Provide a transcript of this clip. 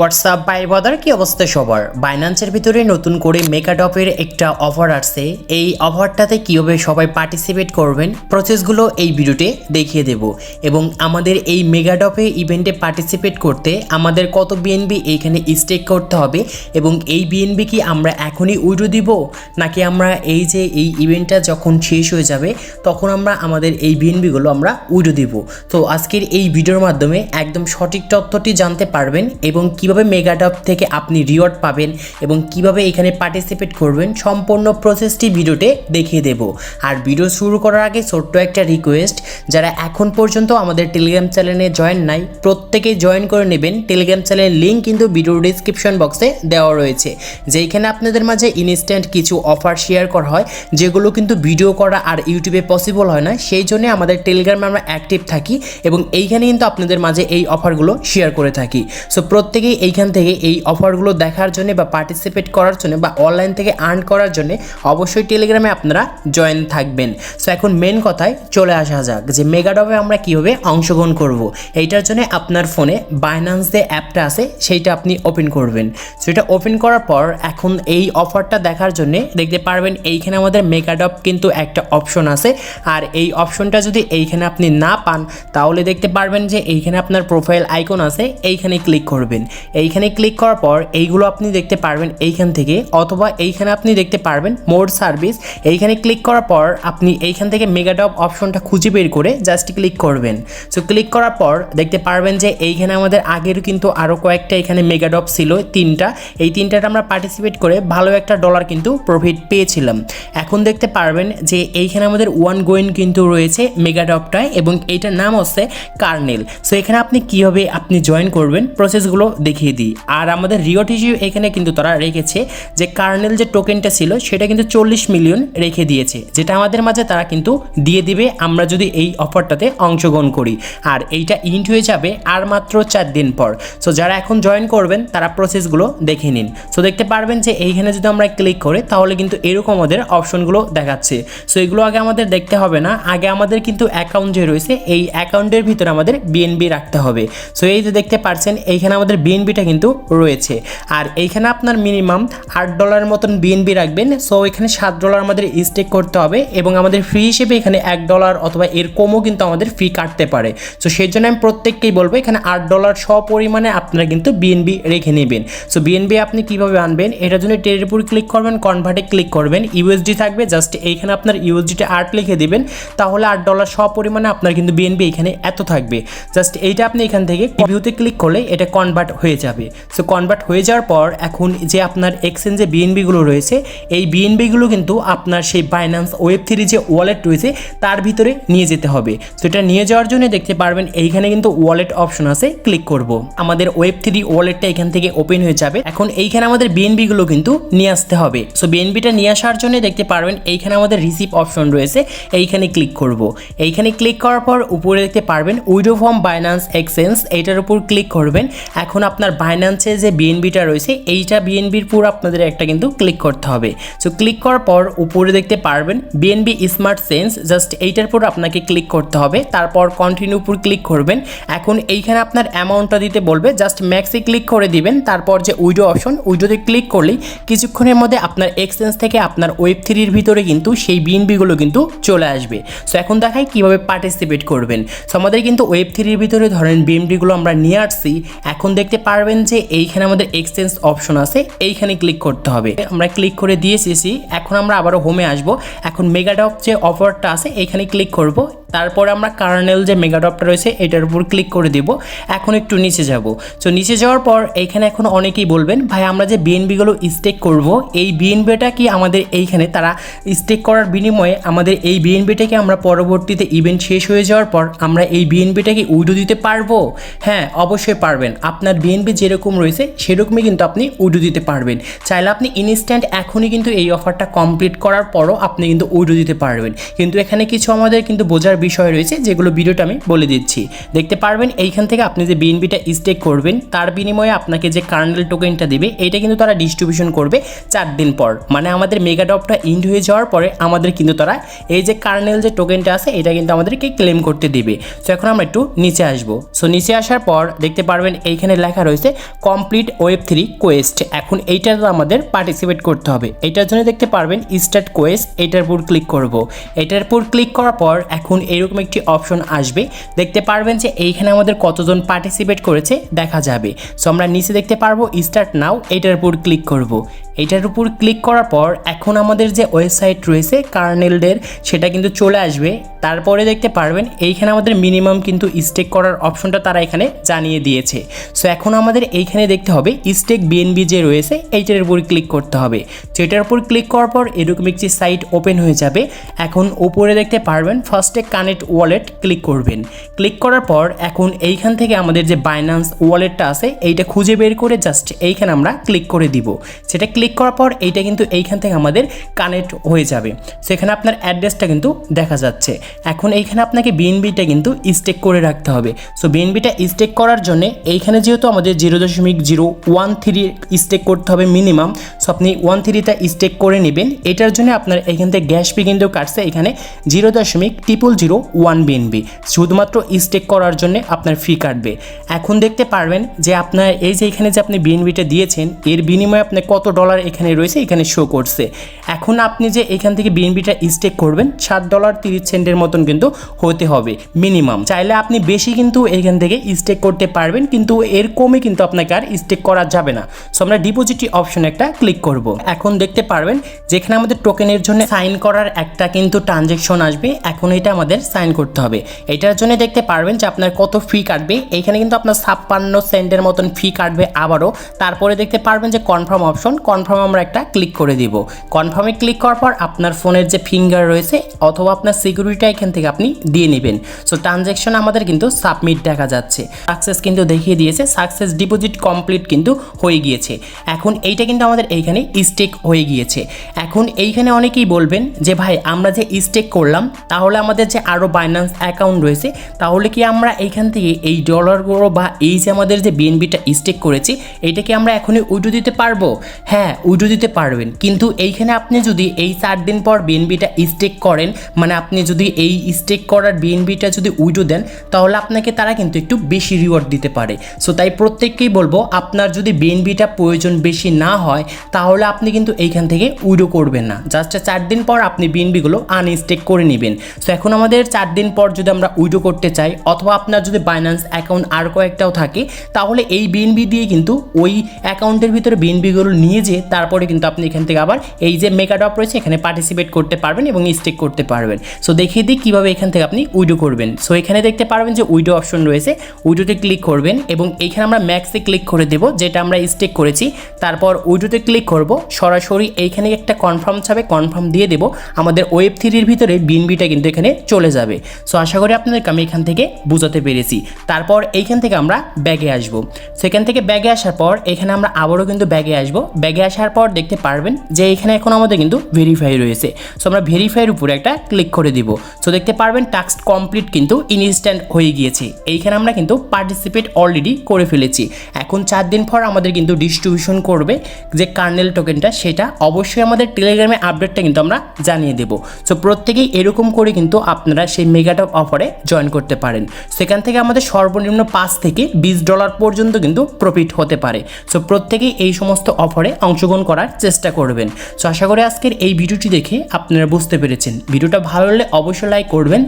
WhatsApp by বাদার কি অবস্থা সবার? বাইন্যান্সের ভিতরে নতুন করে মেকাডপের একটা অফার আসছে। এই অফারটাতে কীভাবে সবাই পার্টিসিপেট করবেন প্রসেসগুলো এই ভিডিওতে দেখিয়ে দেব। এবং আমাদের এই মেগাডপে ইভেন্টে পার্টিসিপেট করতে আমাদের কত বিএনবি এইখানে স্টেক করতে হবে এবং এই বিএনবি কি আমরা এখনই উইডো দিব, নাকি আমরা এই যে এই ইভেন্টটা যখন শেষ হয়ে যাবে, তখন আমরা আমাদের এই বিএনবিগুলো আমরা উইডো দিব। তো আজকের এই ভিডিওর মাধ্যমে একদম সঠিক তথ্যটি জানতে পারবেন এবং কীভাবে মেগাডপ থেকে আপনি রিওয়ার্ড পাবেন এবং কীভাবে এখানে পার্টিসিপেট করবেন সম্পূর্ণ প্রসেসটি ভিডিওতে দেখিয়ে দেব। আর ভিডিও শুরু করার আগে ছোট্ট একটা রিকোয়েস্ট যারা এখন পর্যন্ত আমাদের টেলিগ্রাম চ্যানেলে জয়েন নাই, প্রত্যেকেই জয়েন করে নেবেন। টেলিগ্রাম চ্যানেলের লিঙ্ক কিন্তু ভিডিওর ডিসক্রিপশন বক্সে দেওয়া রয়েছে। যেখানে আপনাদের মাঝে ইনস্ট্যান্ট কিছু অফার শেয়ার করা হয়, যেগুলো কিন্তু ভিডিও করা আর ইউটিউবে পসিবল হয় না, সেই জন্য আমাদের টেলিগ্রামে আমরা অ্যাক্টিভ থাকি এবং এইখানে কিন্তু আপনাদের মাঝে এই অফারগুলো শেয়ার করে থাকি। সো প্রত্যেকেই এইখান থেকে এই অফারগুলো দেখার জন্য বা পার্টিসিপেট করার জন্য বা অনলাইন থেকে আর্ন করার জন্য অবশ্যই টেলিগ্রামে আপনারা জয়েন থাকবেন। সো এখন মেন কথায় চলে আসা যাক যে মেগাডবে আমরা কীভাবে অংশগ্রহণ করব। এইটার জন্য আপনার ফোনে বাইন্যান্স যে অ্যাপটা আছে, সেইটা আপনি ওপেন করবেন। সো এটা ওপেন করার পর এখন এই অফারটা দেখার জন্য দেখতে পারবেন এইখানে আমাদের মেগাডপ কিন্তু একটা অপশন আছে। আর এই অপশনটা যদি এইখানে আপনি না পান, তাহলে দেখতে পারবেন যে এইখানে আপনার প্রোফাইল আইকন আছে, এইখানে ক্লিক করবেন। এইখানে ক্লিক করার পর এইগুলো আপনি দেখতে পারবেন এইখান থেকে, অথবা এইখানে আপনি দেখতে পারবেন মোড সার্ভিস এইখানে ক্লিক করার পর আপনি এইখান থেকে মেগাডপ অপশনটা খুঁজে বের করে জাস্ট ক্লিক করবেন। সো ক্লিক করার পর দেখতে পারবেন যে এইখানে আমাদের আগের কিন্তু আরও কয়েকটা এখানে মেগাডপ ছিল, তিনটা। এই তিনটাতে আমরা পার্টিসিপেট করে ভালো একটা ডলার কিন্তু প্রফিট পেয়েছিলাম। এখন দেখতে পারবেন যে এইখানে আমাদের ওয়ান গোয়েন কিন্তু রয়েছে মেগাডপটায় এবং এইটার নাম হচ্ছে কার্নেল সো এখানে আপনি কীভাবে আপনি জয়েন করবেন প্রসেসগুলো দেখিয়ে দিই। আর আমাদের রিওট হিসেবে এখানে কিন্তু তারা রেখেছে যে কার্নেল যে টোকেনটা ছিল, সেটা কিন্তু চল্লিশ মিলিয়ন রেখে দিয়েছে। যেটা আমাদের মাঝে তারা কিন্তু দিয়ে দিবে, আমরা যদি এই অফারটাতে অংশগ্রহণ করি। আর এইটা ইন্ট হয়ে যাবে আর মাত্র চার দিন পর। সো যারা এখন জয়েন করবেন, তারা প্রসেসগুলো দেখে নিন। সো দেখতে পারবেন যে এইখানে যদি আমরা ক্লিক করি, তাহলে কিন্তু এরকম আমাদের অপশনগুলো দেখাচ্ছে। সো এগুলো আগে আমাদের দেখতে হবে না। আগে আমাদের কিন্তু অ্যাকাউন্ট যে রয়েছে, এই অ্যাকাউন্টের ভিতরে আমাদের বিএনবি রাখতে হবে। সো এই যে দেখতে পাচ্ছেন, এইখানে আমাদের বিএনবিটা কিন্তু রয়েছে। আর এইখানে আপনার মিনিমাম আট ডলার মতন বিএনবি রাখবেন। সো এখানে সাত ডলার আমাদের স্টেক করতে হবে এবং আমাদের ফ্রি হিসেবে এখানে এক ডলার অথবা এর কমও কিন্তু আমাদের ফি কাটতে পারে। সো সেই জন্য আমি প্রত্যেককেই বলব, এখানে আট ডলার পরিমাণে আপনারা কিন্তু বিএনবি রেখে নেবেন। সো বিএনবি আপনি কীভাবে আনবেন? এটার জন্য টেরের উপর ক্লিক করবেন কনভার্টে ক্লিক করবেন। ইউএসডি থাকবে জাস্ট এইখানে আপনার ইউএসডিতে আট লিখে দিবেন। তাহলে আট ডলার পরিমাণে আপনার কিন্তু বিএনবি এখানে এত থাকবে। জাস্ট এইটা আপনি এখান থেকে ভিউতে ক্লিক করলে এটা কনভার্ট হয়ে যাবে। সো কনভার্ট হয়ে যাওয়ার পর এখন যে আপনার এক্সচেঞ্জে বিএনবিগুলো রয়েছে, এই বিএনবিগুলো কিন্তু আপনার সেই বাইন্যান্স ওয়েব থ্রি যে ওয়ালেট রয়েছে, তার ভিতরে নিয়ে যেতে হবে। সো এটা নিয়ে যাওয়ার জন্য দেখতে পারবেন, এইখানে কিন্তু ওয়ালেট অপশন আছে ক্লিক করব। আমাদের ওয়েব থ্রি ওয়ালেটটা এখান থেকে ওপেন হয়ে যাবে। এখন এইখানে আমাদের বিএনবিগুলো কিন্তু নিয়ে আসতে হবে। সো বিএনবিটা নিয়ে আসার জন্য দেখতে পারবেন, এইখানে আমাদের রিসিভ অপশন রয়েছে, এইখানে ক্লিক করব। এইখানে ক্লিক করার পর উপরে দেখতে পারবেন উইডো ফর্ম বাইন্যান্স এক্সচেঞ্জ এইটার উপর ক্লিক করবেন। এখন আপনার বাইন্যান্সে যে বিএনবিটা রয়েছে, এইটা বিএনবির পুরো আপনাদের একটা কিন্তু ক্লিক করতে হবে। সো ক্লিক করার পর উপরে দেখতে পারবেন বিএনবি স্মার্ট সেন্স জাস্ট এইটার উপর আপনাকে ক্লিক করতে হবে। তারপর কন্টিনিউ উপর ক্লিক করবেন। এখন এইখানে আপনার অ্যামাউন্টটা দিতে বলবে জাস্ট ম্যাক্সে ক্লিক করে দিবেন। তারপর যে উইডো অপশন উইডোতে ক্লিক করলেই কিছুক্ষণের মধ্যে আপনার এক্সচেঞ্জ থেকে আপনার ওয়েব থ্রির ভিতরে কিন্তু সেই বিএনবিগুলো কিন্তু চলে আসবে। সো এখন দেখাই কীভাবে পার্টিসিপেট করবেন। সো আমাদের কিন্তু ওয়েব থ্রির ভিতরে ধরেন বিএনবিগুলো আমরা নিয়ে আসছি। এখন দেখতে পারবেন যে এইখানে আমাদের এক্সচেঞ্জ অপশন আছে, এইখানে ক্লিক করতে হবে। আমরা ক্লিক করে দিয়েছি, এখন আমরা আবারও হোমে আসব। এখন মেগাডপ যে অফারটা আছে, এইখানে ক্লিক করব। তারপরে আমরা কার্নেল যে মেগাডপটা রয়েছে, এটার উপর ক্লিক করে দিব। এখন একটু নিচে যাব। তো নিচে যাওয়ার পর এইখানে এখন অনেকেই বলবেন, ভাই, আমরা যে বিএনবিগুলো স্টেক করব, এই বিএনবিটা কি আমাদের এইখানে? তারা স্টেক করার বিনিময়ে আমাদের এই বিএনবিটাকে আমরা পরবর্তীতে ইভেন্ট শেষ হয়ে যাওয়ার পর আমরা এই বিএনবিটাকে উইডো দিতে পারব? হ্যাঁ অবশ্যই পারবেন। আপনার বিএনবি যেরকম রয়েছে, সেরকমই কিন্তু আপনি উইডো দিতে পারবেন। চাইলে আপনি ইনস্ট্যান্ট এখনই কিন্তু এই অফারটা কমপ্লিট করার পরও আপনি কিন্তু উইডো দিতে পারবেন। কিন্তু এখানে কিছু আমাদের কিন্তু বোঝার বিষয় রয়েছে, যেগুলো ভিডিওটা আমি বলে দিচ্ছি। দেখতে পারবেন, এইখান থেকে আপনি যে বিএনবিটা স্টেক করবেন, তার বিনিময়ে আপনাকে যে কার্নেল টোকেনটা দেবে, এটা কিন্তু তারা ডিস্ট্রিবিউশন করবে চার দিন পর। মানে আমাদের মেগাডপটা ইন্ড হয়ে যাওয়ার পরে আমাদের কিন্তু তারা এই যে কার্নেল যে টোকেনটা আছে, এটা কিন্তু আমাদেরকে ক্লেম করতে দিবে। সো এখন আমরা একটু নিচে আসব। সো নিচে আসার পর দেখতে পারবেন, এইখানে লেখা রয়েছে কমপ্লিট ওয়েব থ্রি কোয়েস্ট এখন এইটাতে আমাদের পার্টিসিপেট করতে হবে। এটার জন্য দেখতে পারবেন স্টার্ট কোয়েস্ট এটার উপর ক্লিক করব। এটার উপর ক্লিক করার পর এখন এরকম একটি অপশন আসবে। দেখতে পারবেন যে এইখানে আমাদের কতজন পার্টিসিপেট করেছে, দেখা যাবে। সো আমরা নিচে দেখতে পারব স্টার্ট নাও এটার উপর ক্লিক করব। এটার উপর ক্লিক করার পর এখন আমাদের যে ওয়েবসাইট রয়েছে কার্নেলদের সেটা কিন্তু চলে আসবে। তারপরে দেখতে পারবেন, এইখানে আমাদের মিনিমাম কিন্তু স্টেক করার অপশনটা তারা এখানে জানিয়ে দিয়েছে। সো এখন আমাদের এইখানে দেখতে হবে স্টেক বিএনবি যে রয়েছে, এইটার উপর ক্লিক করতে হবে। তো এটার উপর ক্লিক করার পর এরকম একটি সাইট ওপেন হয়ে যাবে। এখন উপরে দেখতে পারবেন ফার্স্টে কানেক্ট ওয়ালেট ক্লিক করবেন। ক্লিক করার পর এখন এইখান থেকে আমাদের যে বাইন্যান্স ওয়ালেটটা আছে, এইটা খুঁজে বের করে জাস্ট এইখানে আমরা ক্লিক করে দিব। সেটা ক্লিক করার পর এইটা কিন্তু এইখান থেকে আমাদের কানেক্ট হয়ে যাবে। সো এখানে আপনার অ্যাড্রেসটা কিন্তু দেখা যাচ্ছে। এখন এইখানে আপনাকে বিএনবিটা কিন্তু স্টেক করে রাখতে হবে। সো বিএনবিটা স্টেক করার জন্য এইখানে যেহেতু আমাদের জিরো দশমিক জিরো ওয়ান থ্রি স্টেক করতে হবে মিনিমাম সো আপনি ওয়ান থ্রিটা স্টেক করে নেবেন। এটার জন্য আপনার এখান থেকে গ্যাস ফি কিন্তু কাটছে। এখানে জিরো দশমিক ট্রিপল জিরো ওয়ান বিএনবি শুধুমাত্র স্টেক করার জন্য আপনার ফি কাটবে। এখন দেখতে পারবেন যে আপনার এই যে এখানে যে আপনি বিএনবিটা দিয়েছেন, এর বিনিময়ে আপনি কত ডলার এখানে রয়েছে, এখানে শো করছে। এখন আপনি যে এখান থেকে বিএনবিটা স্টেক করবেন সাত ডলার তিরিশ সেন্টের মতন কিন্তু হতে হবে মিনিমাম চাইলে আপনি বেশি কিন্তু এখান থেকে স্টেক করতে পারবেন, কিন্তু এর কমে কিন্তু আপনাকে আর স্টেক করা যাবে না। সো আমরা ডিপোজিটি অপশন একটা ক্লিক করব। এখন দেখতে পারবেন, যেখানে আমাদের টোকেনের জন্য সাইন করার একটা কিন্তু ট্রানজেকশন আসবে, এখন এটা আমাদের সাইন করতে হবে। এটার জন্য দেখতে পারবেন যে আপনার কত ফি কাটবে, এখানে কিন্তু আপনার ছাপ্পান্ন সেন্টের মতন ফি কাটবে আবারও। তারপরে দেখতে পারবেন যে কনফার্ম অপশন কনফার্ম আমরা একটা ক্লিক করে দিব। কনফার্মে ক্লিক করার পর আপনার ফোনের যে ফিঙ্গার রয়েছে অথবা আপনার সিকিউরিটিটা এখান থেকে আপনি দিয়ে নেবেন। সো ট্রানজ্যাকশন আমাদের কিন্তু সাবমিট দেখা যাচ্ছে। সাকসেস কিন্তু দেখিয়ে দিয়েছে। সাকসেস ডিপোজিট কমপ্লিট কিন্তু হয়ে গিয়েছে। এখন এইটা কিন্তু আমাদের এইখানে স্টেক হয়ে গিয়েছে। এখন এইখানে অনেকেই বলবেন যে, ভাই, আমরা যে স্টেক করলাম, তাহলে আমাদের যে আরও বাইন্যান্স অ্যাকাউন্ট রয়েছে, তাহলে কি আমরা এইখান থেকে এই ডলারগুলো বা এই যে আমাদের যে বিএনবিটা স্টেক করেছি এইটাকে আমরা এখনই উইডো দিতে পারব? হ্যাঁ উইডো দিতে পারবেন। কিন্তু এইখানে আপনি যদি এই চার দিন পর বিএনবিটা স্টেক করেন মানে আপনি যদি এই স্টেক করার বিএনবিটা যদি উইডো দেন, তাহলে আপনাকে তারা কিন্তু একটু বেশি রিওয়ার্ড দিতে পারে। সো তাই প্রত্যেককেই বলব, আপনার যদি বিএনবিটা প্রয়োজন বেশি না হয়, তাহলে আপনি কিন্তু এইখান থেকে উইডো করবেন না। জাস্ট চার দিন পর আপনি বিএনবিগুলো আনস্টেক করে নেবেন। সো এখন আমাদের চার দিন পর যদি আমরা উইডো করতে চাই, অথবা আপনার যদি বাইন্যান্স অ্যাকাউন্ট আর কয়েকটাও থাকে, তাহলে এই বিএনবি দিয়ে কিন্তু ওই অ্যাকাউন্টের ভিতরে বিএনবিগুলো নিয়ে যেয়ে তারপরে কিন্তু আপনি এখান থেকে আবার এই যে মেগাডপ রয়েছে, এখানে পার্টিসিপেট করতে পারবেন এবং স্টেক করতে পারবেন। সো দেখিয়ে দিই কীভাবে এখান থেকে আপনি উইডো করবেন। সো এখানে দেখতে পারবেন যে উইডো অপশন রয়েছে। উইডোতে ক্লিক করবেন এবং এইখানে আমরা ম্যাক্সে ক্লিক করে দেব, যেটা আমরা স্টেক করেছি। তারপর উইডোতে ক্লিক করব, সরাসরি এইখানে একটা কনফার্ম চাবে কনফার্ম দিয়ে দেব। আমাদের ওয়েব থ্রির ভিতরে বিএনবিটা কিন্তু এখানে চলে যাবে। সো আশা করি আপনাদেরকে আমি এখান থেকে বুঝাতে পেরেছি। তারপর এইখান থেকে আমরা ব্যাগে আসব। সেখান থেকে ব্যাগে আসার পর এখানে আমরা আবারও কিন্তু ব্যাগে আসব। ব্যাগে আসার পর দেখতে পারবেন যে এখানে এখন আমাদের কিন্তু ভেরিফাই রয়েছে। সো আমরা ভেরিফাইয়ের উপরে একটা ক্লিক করে দিব। সো দেখতে পারবেন টাস্ক কমপ্লিট কিন্তু ইনস্ট্যান্ট হয়ে গিয়েছে। এইখানে আমরা কিন্তু পার্টিসিপেট অলরেডি করে ফেলেছি। এখন চার দিন পর আমাদের কিন্তু ডিস্ট্রিবিউশন করবে যে কার্নেল টোকেনটা সেটা অবশ্যই আমাদের টেলিগ্রামে আপডেটটা কিন্তু আমরা জানিয়ে দেবো। সো প্রত্যেকেই এরকম করে কিন্তু আপনারা সেই মেগাটপ অফারে জয়েন করতে পারেন। সেখান থেকে আমাদের সর্বনিম্ন পাঁচ থেকে বিশ ডলার পর্যন্ত কিন্তু প্রফিট হতে পারে। সো প্রত্যেকেই এই সমস্ত অফারে অংশগ্রহণ করার চেষ্টা করবেন। সো আশা করি আজকের এই ভিডিওটি দেখে আপনারা বুঝতে পেরেছেন। ভিডিওটা ভালো লাগলে অবশ্যই লাইক করবেন।